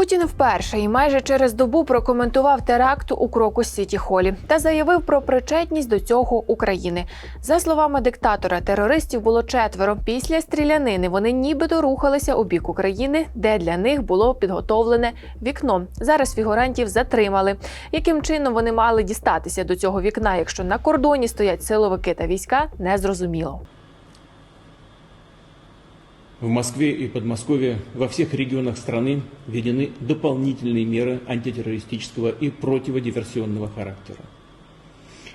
Путін вперше і майже через добу прокоментував теракт у Крокус Сіті Холі та заявив про причетність до цього України. За словами диктатора, терористів було четверо. Після стрілянини вони нібито рухалися у бік України, де для них було підготовлене вікно. Зараз фігурантів затримали. Яким чином вони мали дістатися до цього вікна, якщо на кордоні стоять силовики та війська, незрозуміло. В Москве и Подмосковье во всех регионах страны введены дополнительные меры антитеррористического и противодиверсионного характера.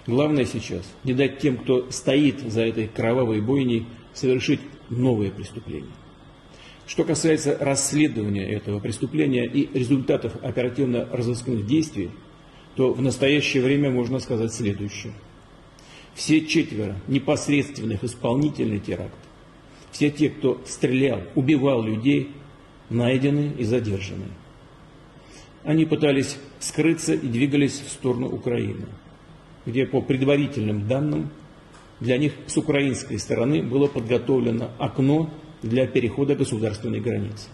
Главное сейчас не дать тем, кто стоит за этой кровавой бойней, совершить новые преступления. Что касается расследования этого преступления и результатов оперативно-розыскных действий, то в настоящее время можно сказать следующее. Все четверо непосредственных исполнителей теракта все те, кто стрелял, убивал людей, найдены и задержаны. Они пытались скрыться и двигались в сторону Украины, где по предварительным данным для них с украинской стороны было подготовлено окно для перехода государственной границы.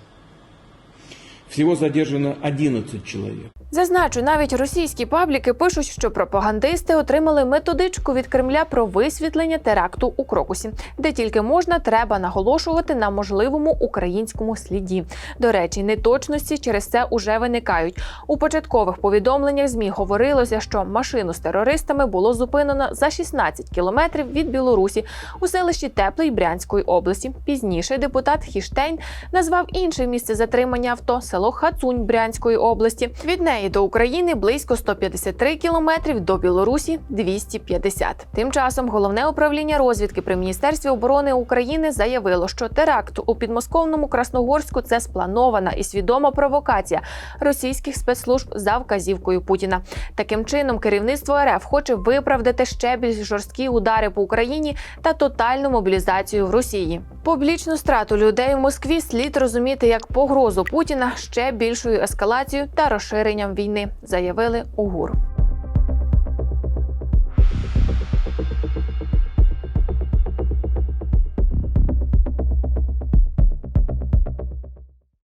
Всего задержано 11 человек. Зазначу, навіть російські пабліки пишуть, що пропагандисти отримали методичку від Кремля про висвітлення теракту у Крокусі, де тільки можна, треба наголошувати на можливому українському сліді. До речі, неточності через це уже виникають. У початкових повідомленнях змі говорилося, що машину з терористами було зупинено за 16 кілометрів від Білорусі у селищі Теплий Брянської області. Пізніше депутат Хіштейн назвав інше місце затримання авто село Хацунь Брянської області. Від неї до України близько 153 кілометрів, до Білорусі 250. Тим часом головне управління розвідки при міністерстві оборони України заявило, що теракт у підмосковному Красногорську це спланована і свідома провокація російських спецслужб за вказівкою Путіна. Таким чином, керівництво РФ хоче виправдати ще більш жорсткі удари по Україні та тотальну мобілізацію в Росії. Публічну страту людей в Москві слід розуміти як погрозу Путіна ще більшою ескалацією та розширенням війни, заявили у ГУР.